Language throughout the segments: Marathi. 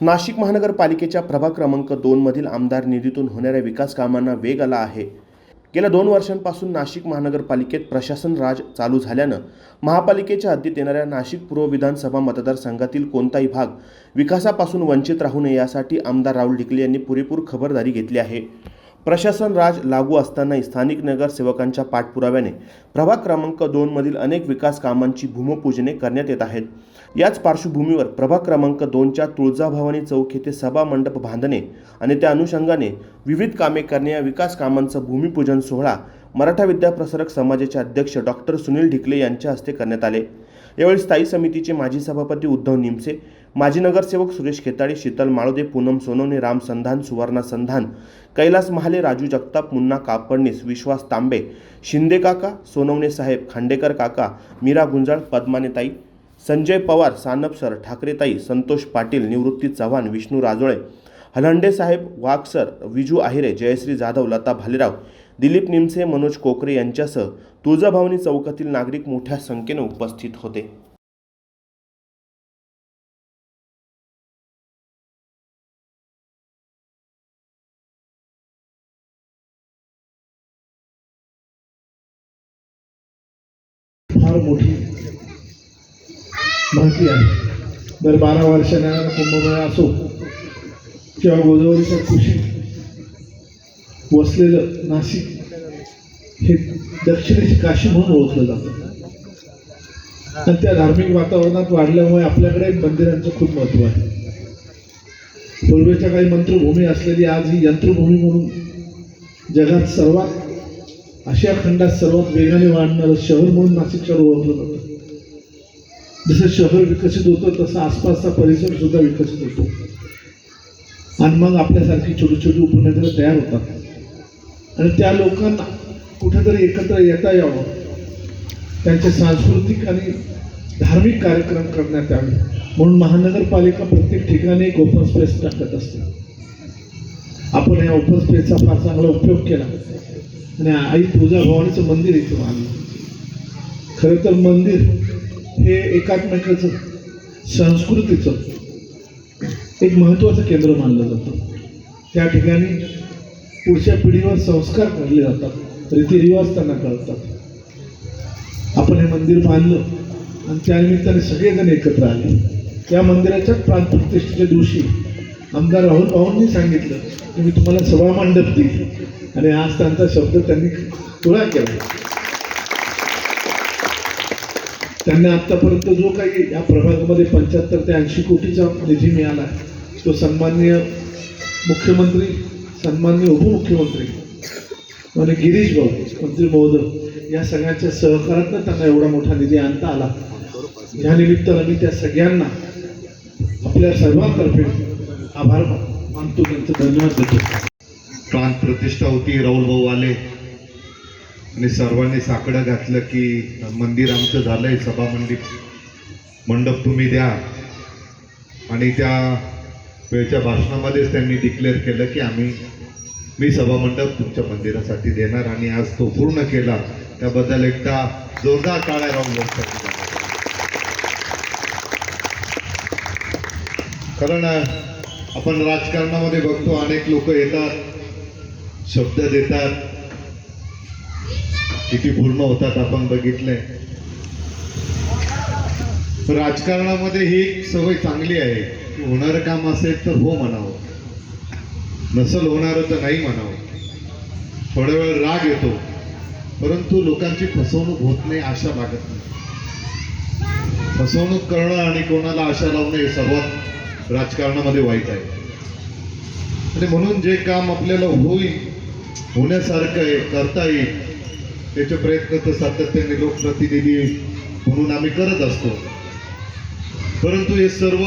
नाशिक महानगरपालिकेच्या प्रभाग क्रमांक दोनमधील आमदार निधीतून होणाऱ्या विकास कामांना वेग आला आहे. गेल्या दोन वर्षांपासून नाशिक महानगरपालिकेत प्रशासन राज चालू झाल्यानं महापालिकेच्या हद्दीत येणाऱ्या नाशिक पूर्व विधानसभा मतदारसंघातील कोणताही भाग विकासापासून वंचित राहू नये यासाठी आमदार राहुल ढिकले यांनी पुरेपूर खबरदारी घेतली आहे. प्रशासन राज लागू असतानाही स्थानिक नगरसेवकांच्या पाठपुराव्याने प्रभाग क्रमांक दोनमधील अनेक विकास कामांची भूमिपूजने करण्यात येत आहेत. याच पार्श्वभूमीवर प्रभाग क्रमांक दोनच्या तुळजाभवानी चौक येथे सभा मंडप बांधणे आणि त्या अनुषंगाने विविध कामे करणे या विकास कामांचं भूमिपूजन सोहळा मराठा विद्याप्रसारक समाजाचे अध्यक्ष डॉक्टर सुनील ढिकले यांच्या हस्ते करण्यात आले. यावेळी स्थायी समितीचे माजी सभापती उद्धव निमसे माजी नगरसेवक सुरेश खेताडे शीतल माळोदे पूनम सोनवणे राम संधान सुवर्णा संधान कैलास महाले राजू जगताप मुन्ना कापडणीस विश्वास तांबे शिंदे काका सोनवणे साहेब खांडेकर काका मीरा गुंजाळ पद्मानेताई संजय पवार सानप सर ठाकरेताई संतोष पाटील निवृत्ती चव्हाण विष्णू राजोळे हलंडे साहेब वाघसर विजू आहिरे जयश्री जाधव लता भालेराव दिलीप निमसे मनोज कोकरे यांच्यासह तुळजाभवानी चौकातील नागरिक मोठ्या संख्येने उपस्थित होते. फार मोठी माहिती आहे. दर बारा वर्षांना कुंभमेळा असो किंवा गोदावरीच्या कुशीत वसलेलं नाशिक हे दक्षिणेची काशी म्हणून ओळखलं जातं. आणि त्या धार्मिक वातावरणात वाढल्यामुळे आपल्याकडे मंदिरांचं खूप महत्त्व आहे. पूर्वेच्या काही मंत्रभूमी असलेली आज ही यंत्रभूमी म्हणून जगात सर्वात आशिया खंडात सर्वात वेगाने वाढणारं शहर म्हणून नाशिक शहर ओळखलं जातं. जसं शहर विकसित होतं तसं आसपासचा परिसर सुद्धा विकसित होतो. आणि मग आपल्यासारखी छोटी छोटी उपनगरं तयार होतात. आणि त्या लोकांना कुठेतरी एकत्र येता यावं. त्यांचे सांस्कृतिक आणि धार्मिक कार्यक्रम करण्यात यावे. म्हणून महानगरपालिका प्रत्येक ठिकाणी एक ओपन स्पेस टाकत असते. आपण या ओपन स्पेसचा फार चांगला उपयोग केला. आणि आई तुळजाभवानीचं मंदिर इथे बांधलं खरं तर मंदिर हे एकात्मिकेचं संस्कृतीचं एक महत्त्वाचं केंद्र मानलं जातं. त्या ठिकाणी पुढच्या पिढीवर संस्कार करले जातात रीतिरिवाज त्यांना कळतात. आपण हे मंदिर बांधलं आणि त्यानिमित्ताने सगळेजण एकत्र आले. या मंदिराच्या प्राणप्रतिष्ठेच्या दिवशी आमदार राहुल भाऊंनी सांगितलं की मी तुम्हाला सभा मंडप देईल आणि आज त्यांचा शब्द त्यांनी पुरा केला. त्यांना आत्तापर्यंत जो काही या प्रभागामध्ये पंच्याहत्तर ते ऐंशी कोटीचा निधी मिळाला तो सन्माननीय मुख्यमंत्री सन्माननीय उपमुख्यमंत्री आणि गिरीश भाऊ मंत्री महोदय या सगळ्यांच्या सहकारातनं त्यांना एवढा मोठा निधी आणता आला. या निमित्तानं मी त्या सगळ्यांना आपल्या सर्वांतर्फे आभार मानतो त्यांचं धन्यवाद देतो प्राण प्रतिष्ठा होती राहुल भाऊ आले आणि सर्वांनी साकडं घातलं की मंदिर आमचं झालंय सभा मंडप. मंडप तुम्ही द्या. आणि त्या वेळच्या भाषणामध्येच त्यांनी डिक्लेअर केलं की आम्ही मी सभा मंडप तुमच्या मंदिरासाठी देणार आणि आज तो पूर्ण केला. त्याबद्दल एकदा जोरदार टाळ्या राहुल भाऊसाठी कारण आपण राजकारणामध्ये बघतो अनेक लोक येतात शब्द देतात. किती पूर्ण होतात आपण बघितलंय राजकारणामध्ये ही सवय चांगली आहे की होणारं काम असेल तर हो म्हणावं. नसल होणार तर नाही म्हणावं. थोड्या वेळ राग येतो परंतु लोकांची फसवणूक होत नाही आशा लागत नाही फसवणूक करणं आणि कोणाला आशा लावणं हे सर्वात राजकारणामध्ये वाईट आहे. आणि म्हणून जे काम आपल्याला होईल होण्यासारखं आहे करता येईल त्याचे प्रयत्न तर सातत्याने लोकप्रतिनिधी म्हणून आम्ही करत असतो. परंतु हे सर्व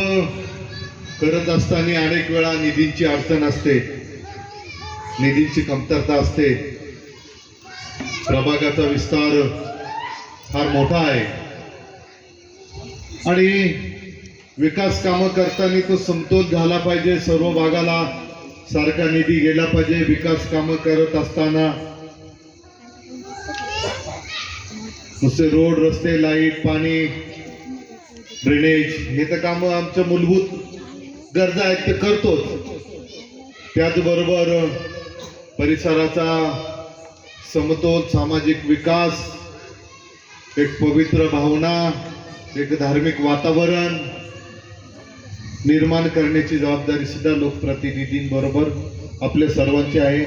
करत असताना अनेक वेळा निधींची अडचण असते. निधींची कमतरता असते. प्रभागाचा विस्तार फार मोठा आहे. आणि विकास कामं करताना तो समतोल झाला पाहिजे सर्व भागाला सारखा निधी गेला पाहिजे विकास कामं करत असताना. नुसते रोड रस्ते लाइट पाणी ड्रेनेज हे तर कामं आमचं मूलभूत गरजा आहेत ते करतोच. त्याचबरोबर परिसराचा समतोल सामाजिक विकास एक पवित्र भावना एक धार्मिक वातावरण निर्माण करण्याची जबाबदारी सुद्धा लोकप्रतिनिधींबरोबर आपल्या सर्वांची आहे.